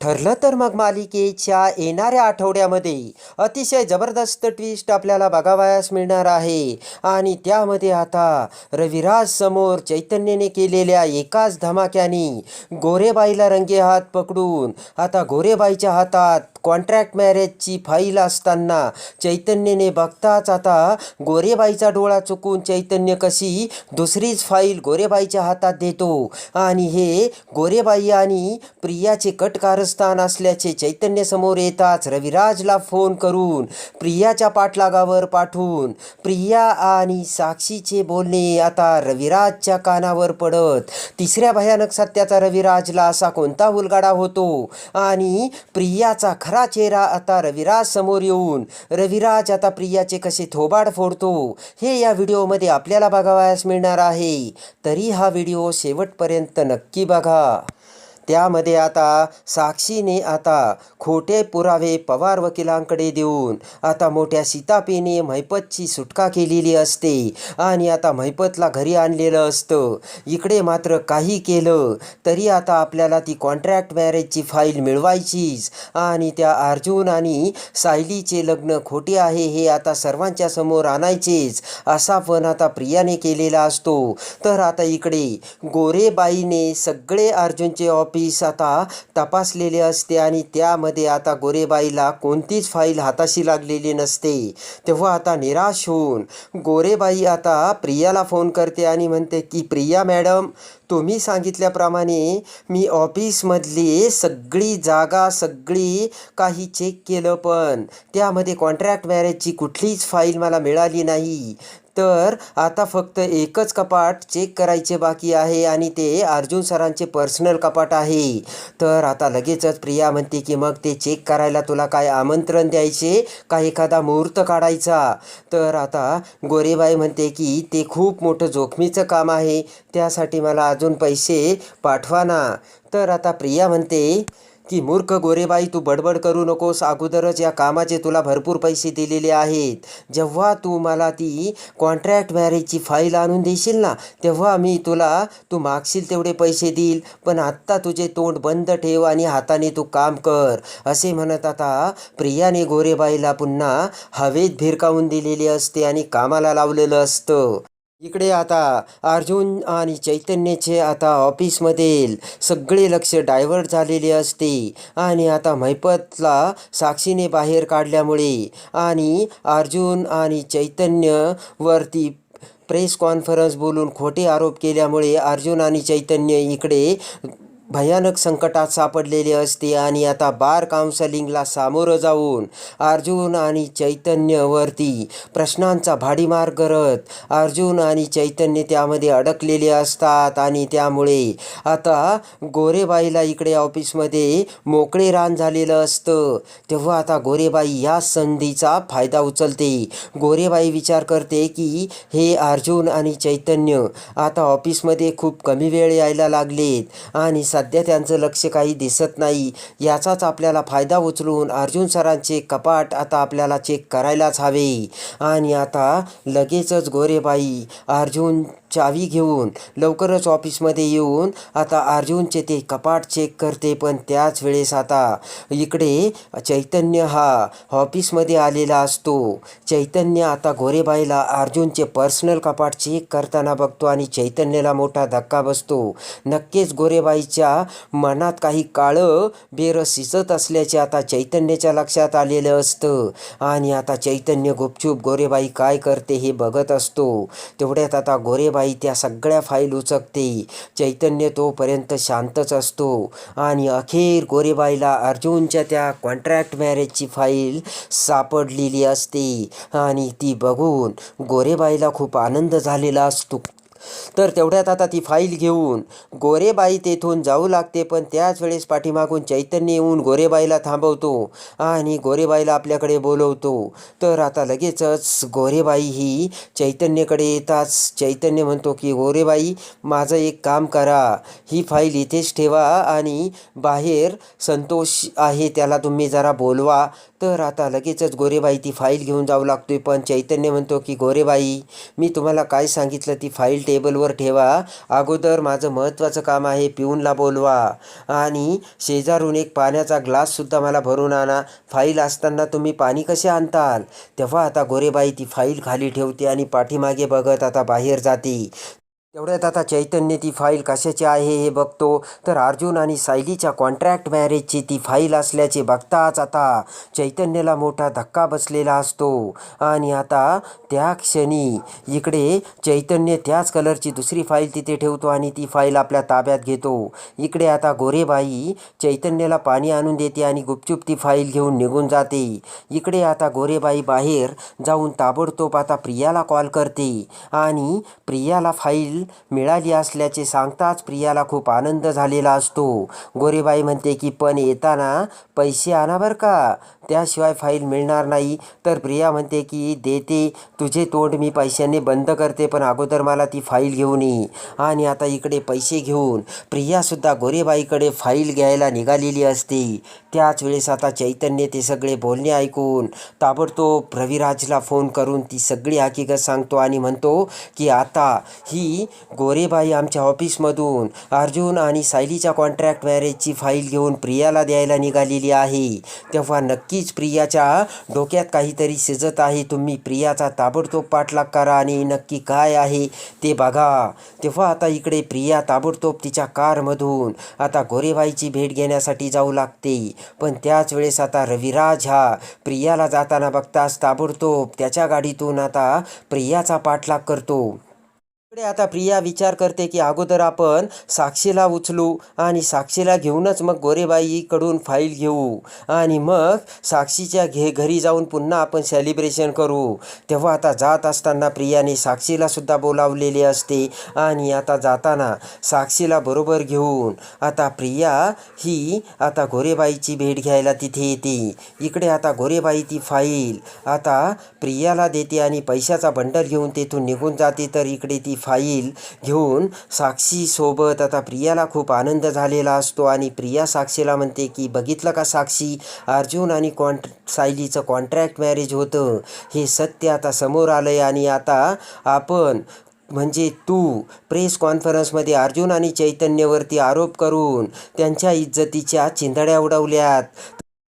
ठरलं तर मग मालिकेच्या येणाऱ्या आठवड्यामध्ये अतिशय जबरदस्त ट्विस्ट आपल्याला बघावयास मिळणार आहे. आणि त्यामध्ये आता रविराज समोर चैतन्यने केलेल्या एकाच धमाक्याने गोरेबाईला रंगे हात पकडून आता गोरेबाईच्या हातात कॉन्ट्रॅक्ट मॅरेजची फाईल असताना चैतन्यने बघताच आता गोरेबाईचा डोळा चुकून चैतन्य कशी दुसरीच फाईल गोरेबाईच्या हातात देतो. आणि हे गोरेबाई आणि प्रियाचे कट कारस्थान असल्याचे चैतन्य समोर येताच रविराजला फोन करून प्रियाच्या पाठलागावर पाठवून प्रिया आणि साक्षीचे बोलणे आता रविराजच्या कानावर पडत. तिसऱ्या भयानक सत्याचा रविराजला असा कोणता उलगाडा होतो? आणि प्रियाचा खरा चेहरा आता रविराज समोर येऊन रविराज आता प्रियाचे कसे थोबाड फोडतो? हे या व्हिडिओमध्ये आपल्याला बघावयास मिळणार आहे. तरी हा व्हिडिओ शेवटपर्यंत नक्की बघा. त्यामध्ये आता साक्षीने आता खोटे पुरावे पवार वकिलांकडे देऊन आता मोठ्या सीतापीने महिपतची सुटका केलेली असते आणि आता महिपतला घरी आणलेलं असतं. इकडे मात्र काही केलं तरी आता आपल्याला ती कॉन्ट्रॅक्ट मॅरेजची फाईल मिळवायचीच. आणि त्या अर्जुन आणि सायलीचे लग्न खोटे आहे हे आता सर्वांच्या समोर आणायचेच असा पण आता प्रियाने केलेला असतो. तर आता इकडे गोरेबाईने सगळे अर्जुनचे ऑफिस आता तपासलेले असते आणि त्यामध्ये आता गोरेबाईला कोणतीच फाईल हाताशी लागलेली नसते. तेव्हा आता निराश होऊन गोरेबाई आता प्रियाला फोन करते आणि म्हणते की प्रिया मॅडम तुम्ही सांगितल्याप्रमाणे मी ऑफिसमधली सगळी जागा सगळी काही चेक केलं पण त्यामध्ये कॉन्ट्रॅक्ट मॅरेजची कुठलीच फाईल मला मिळाली नाही. तर आता फक्त एकच कपाट चेक करायचे बाकी आहे आणि ते अर्जुन सरांचे पर्सनल कपाट आहे. तर आता लगेचच प्रिया म्हणते की मग ते चेक करायला तुला काय आमंत्रण द्यायचे? का एखादा मुहूर्त काढायचा? तर आता गोरेबाई म्हणते की ते खूप मोठं जोखमीचं काम आहे. त्यासाठी मला अजून पैसे पाठवा ना. तर आता प्रिया म्हणते की मूर्ख गोरेबाई तू बडबड करू नकोस. अगोदरच या कामाचे तुला भरपूर पैसे दिलेले आहेत. जेव्हा तू मला ती कॉन्ट्रॅक्ट मॅरेजची फाईल आणून देशील ना तेव्हा मी तुला तू मागशील तेवढे पैसे देईल. पण आत्ता तुझे तोंड बंद ठेव आणि हाताने तू काम कर. असे म्हणत आता प्रियाने गोरेबाईला पुन्हा हवेत भिरकावून दिलेली असते आणि कामाला लावलेलं असतं. इकडे आता अर्जुन आणि चैतन्याचे आता ऑफिसमधील सगळे लक्ष डायव्हर्ट झालेले असते. आणि आता महिपतला साक्षीने बाहेर काढल्यामुळे आणि अर्जुन आणि चैतन्यवरती प्रेस कॉन्फरन्स बोलून खोटे आरोप केल्यामुळे अर्जुन आणि चैतन्य इकडे भयानक संकटात सापडलेले असते आणि आता बार काउन्सलिंगला सामोरं जाऊन अर्जुन आणि चैतन्यवरती प्रश्नांचा भाडीमार करत अर्जुन आणि चैतन्य त्यामध्ये अडकलेले असतात आणि त्यामुळे आता गोरेबाईला इकडे ऑफिसमध्ये मोकळे रान झालेलं असतं. तेव्हा आता गोरेबाई या संधीचा फायदा उचलते. गोरेबाई विचार करते की हे अर्जुन आणि चैतन्य आता ऑफिसमध्ये खूप कमी वेळ यायला लागलेत आणि सध्या त्यांचं लक्ष काही दिसत नाही. याचाच आपल्याला फायदा उचलून अर्जुन सरांचे कपाट आता आपल्याला चेक करायलाच हवे. आणि आता लगेचच गोरेबाई अर्जुन चावी घेऊन लवकरच ऑफिसमध्ये येऊन आता अर्जुनचे ते कपाट चेक करते पण त्याच वेळेस आता इकडे चैतन्य हा ऑफिसमध्ये आलेला असतो. चैतन्य आता गोरेबाईला अर्जुनचे पर्सनल कपाट चेक करताना बघतो आणि चैतन्याला मोठा धक्का बसतो. नक्कीच गोरेबाईच्या मनात काही काळं बेरं सिसत असल्याचे आता चैतन्याच्या लक्षात आलेलं असतं. आणि आता चैतन्य गुपचूप गोरेबाई काय करते हे बघत असतो. तेवढ्यात आता गोरेबाई त्या सगळ्या फाईल उचकते. चैतन्य तोपर्यंत शांतच असतो. आणि अखेर गोरेबाईला अर्जुनच्या त्या कॉन्ट्रॅक्ट मॅरेजची फाईल सापडलेली असते. आणि ती बघून गोरेबाईला खूप आनंद झालेला असतो. तर तेवढ्यात आता ती फाईल घेऊन गोरेबाई तेथून जाऊ लागते पण त्याच वेळेस पाठीमागून चैतन्य येऊन गोरेबाईला थांबवतो आणि गोरेबाईला आपल्याकडे बोलवतो. तर आता लगेचच गोरेबाई ही चैतन्यकडे येताच चैतन्य म्हणतो की गोरेबाई माझं एक काम करा. ही फाईल इथेच ठेवा आणि बाहेर संतोष आहे त्याला तुम्ही जरा बोलवा. तर आता लगेचच गोरेबाई ती फाईल घेऊन जाऊ लागतोय. पण चैतन्य म्हणतो की गोरेबाई मी तुम्हाला काय सांगितलं ती फाईल टेबलवर ठेवा. अगोदर माझं महत्त्वाचं काम आहे पिऊनला बोलवा. आणि शेजारून एक पाण्याचा ग्लाससुद्धा मला भरून आणा. फाईल असताना तुम्ही पाणी कसे आणताल? तेव्हा आता गोरेबाई ती फाईल खाली ठेवते आणि पाठीमागे बघत आता बाहेर जाते. तेवढ्यात आता चैतन्य ती फाईल कशाची आहे हे बघतो. तर अर्जुन आणि सायलीच्या कॉन्ट्रॅक्ट मॅरेजची ती फाईल असल्याचे बघताच आता चैतन्याला मोठा धक्का बसलेला असतो. आणि आता त्या क्षणी इकडे चैतन्य त्याच कलरची दुसरी फाईल तिथे ठेवतो आणि ती फाईल आपल्या ताब्यात घेतो. इकडे आता गोरेबाई चैतन्याला पाणी आणून देते आणि गुपचूप ती फाईल घेऊन निघून जाते. इकडे आता गोरेबाई बाहेर जाऊन ताबडतोब आता प्रियाला कॉल करते आणि प्रियाला फाईल मिळाली असल्याचे सांगताच प्रियाला खूप आनंद झालेला असतो. गोरेबाई म्हणते की पण येताना पैसे आणा बरं का? त्याशिवाय फाईल मिळणार नाही. तर प्रिया म्हणते की देते. तुझे तोंड मी पैशाने बंद करते पण अगोदर मला ती फाईल घेऊन ये. आणि आता इकडे पैसे घेऊन प्रियासुद्धा गोरेबाईकडे फाईल घ्यायला निघालेली असते. त्याच वेळेस आता चैतन्य ते सगळे बोलणे ऐकून ताबडतोब रविराजला फोन करून ती सगळी हकीकत सांगतो आणि म्हणतो की आता ही गोरेबाई आमच्या ऑफिसमधून अर्जुन आणि सायलीच्या कॉन्ट्रॅक्ट मॅरेजची फाईल घेऊन प्रियाला द्यायला निघालेली आहे. तेव्हा नक्कीच प्रियाच्या डोक्यात काहीतरी शिजत आहे. तुम्ही प्रियाचा ताबडतोब पाठलाग करा आणि नक्की काय आहे ते बघा. तेव्हा आता इकडे प्रिया ताबडतोब तिच्या कारमधून आता गोरेबाईची भेट घेण्यासाठी जाऊ लागते. पण त्याच वेळेस आता रविराज हा प्रियाला जाताना बघताच ताबडतोब त्याच्या गाडीतून आता प्रियाचा पाठलाग करतो. इकडे आता प्रिया विचार करते की अगोदर आपण साक्षीला उचलू आणि साक्षीला घेऊनच मग गोरेबाईकडून फाईल घेऊ. आणि मग साक्षीच्या घे घरी जाऊन पुन्हा आपण सेलिब्रेशन करू. तेव्हा आता जात असताना प्रियाने साक्षीलासुद्धा बोलावलेले असते आणि आता जाताना साक्षीला बरोबर घेऊन आता प्रिया ही आता गोरेबाईची भेट घ्यायला तिथे येते. इकडे आता गोरेबाई ती फाईल आता प्रियाला देते आणि पैशाचा बंडल घेऊन तेथून निघून जाते. तर इकडे ती फाईल घेऊन साक्षीसोबत आता प्रियाला खूप आनंद झालेला असतो आणि प्रिया साक्षीला म्हणते की बघितलं का साक्षी? अर्जुन आणि कॉन्ट सायलीचं कॉन्ट्रॅक्ट मॅरेज होतं. हे सत्य आता समोर आलं आहे आणि आता आपण म्हणजे तू प्रेस कॉन्फरन्समध्ये अर्जुन आणि चैतन्यवरती आरोप करून त्यांच्या इज्जतीच्या चिंधड्या उडवल्यात.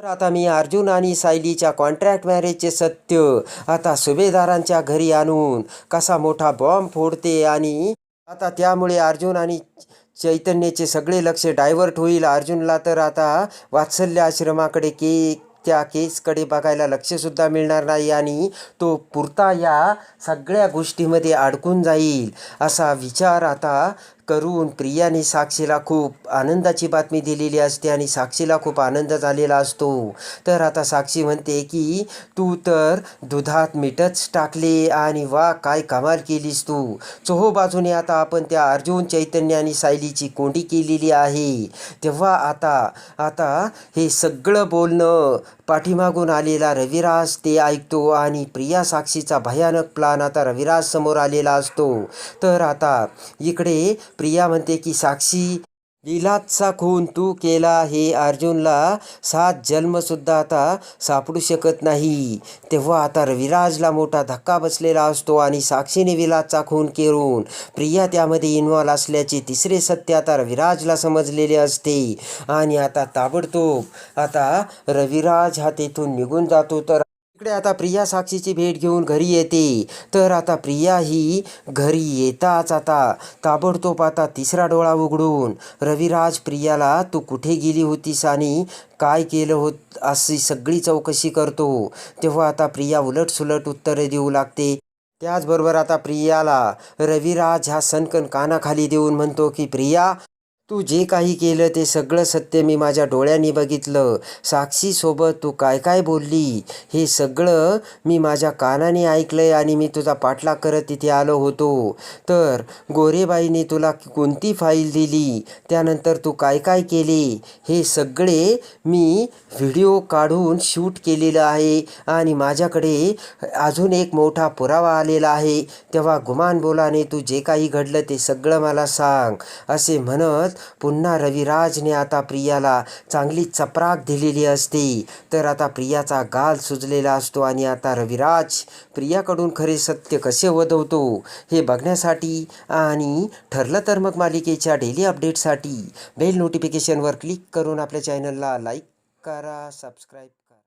तर आता मी अर्जुन आणि सायलीच्या कॉन्ट्रॅक्ट मॅरेजचे सत्य आता सुभेदारांच्या घरी आणून कसा मोठा बॉम्ब फोडते आणि आता त्यामुळे अर्जुन आणि चैतन्याचे सगळे लक्ष डायव्हर्ट होईल. अर्जुनला तर आता वात्सल्य आश्रमाकडे के त्या केसकडे बघायला लक्षसुद्धा मिळणार नाही आणि तो पुरता या सगळ्या गोष्टीमध्ये अडकून जाईल असा विचार आता करून प्रियाने साक्षीला खूप आनंदाची बातमी दिलेली असते आणि साक्षीला खूप आनंद झालेला असतो. तर आता साक्षी म्हणते की तू तर दुधात मीठच टाकले आणि वा काय कमाल केलीस तू. चोहो बाजूने आता आपण त्या अर्जुन चैतन्य आणि सायलीची कोंडी केलेली आहे. तेव्हा आता आता हे सगळं बोलणं पाठीमागून आलेला रविराज ते ऐकतो आणि प्रिया साक्षीचा भयानक प्लान आता रविराज समोर आलेला असतो. तर आता इकडे प्रिया म्हणते की साक्षी लिलाचा खून तू केला हे अर्जुनला सात जन्मसुद्धा आता सापडू शकत नाही. तेव्हा आता रविराजला मोठा धक्का बसलेला असतो आणि साक्षीने विलासचा खून करून प्रिया त्यामध्ये इन्व्हॉल्व असल्याचे तिसरे सत्य आता रविराजला समजलेले असते. आणि आता ताबडतोब आता रविराज हा तेथून निघून जातो तर इकडे आता प्रिया साक्षीची भेट घेऊन घरी येते. तर आता प्रिया ही घरी येताच आता ताबडतोब आता तिसरा डोळा उघडून रविराज प्रियाला तू कुठे गेली होतीस आणि काय केलं होत अशी सगळी चौकशी करतो तेव्हा आता प्रिया उलटसुलट उत्तरे देऊ लागते. त्याचबरोबर आता प्रियाला रविराज हा सनकन कानाखाली देऊन म्हणतो की प्रिया तू जे काही केलं ते सगळं सत्य मी माझ्या डोळ्यांनी बघितलं. साक्षीसोबत तू काय काय बोलली? हे सगळं मी माझ्या कानाने ऐकलंय आणि मी तुझा पाठलाग करत तिथे आलो होतो. तर गोरेबाईने तुला कोणती फाईल दिली? त्यानंतर तू काय काय केले? हे सगळे मी व्हिडिओ काढून शूट केलेलं आहे आणि माझ्याकडे अजून एक मोठा पुरावा आलेला आहे. तेव्हा गुमान बोलाने तू जे काही घडलं ते सगळं मला सांग असे म्हणत पुन्हा रविराजने आता प्रियाला चांगली चपराक दिलेली असते. तर आता प्रियाचा गाल सुजलेला असतो आणि आता रविराज प्रियाकडून खरे सत्य कसे वदवतो हे बघण्यासाठी आणि ठरलं तर मग मालिकेच्या डेली अपडेटसाठी बेल नोटिफिकेशनवर क्लिक करून आपल्या चॅनलला लाईक करा सबस्क्राईब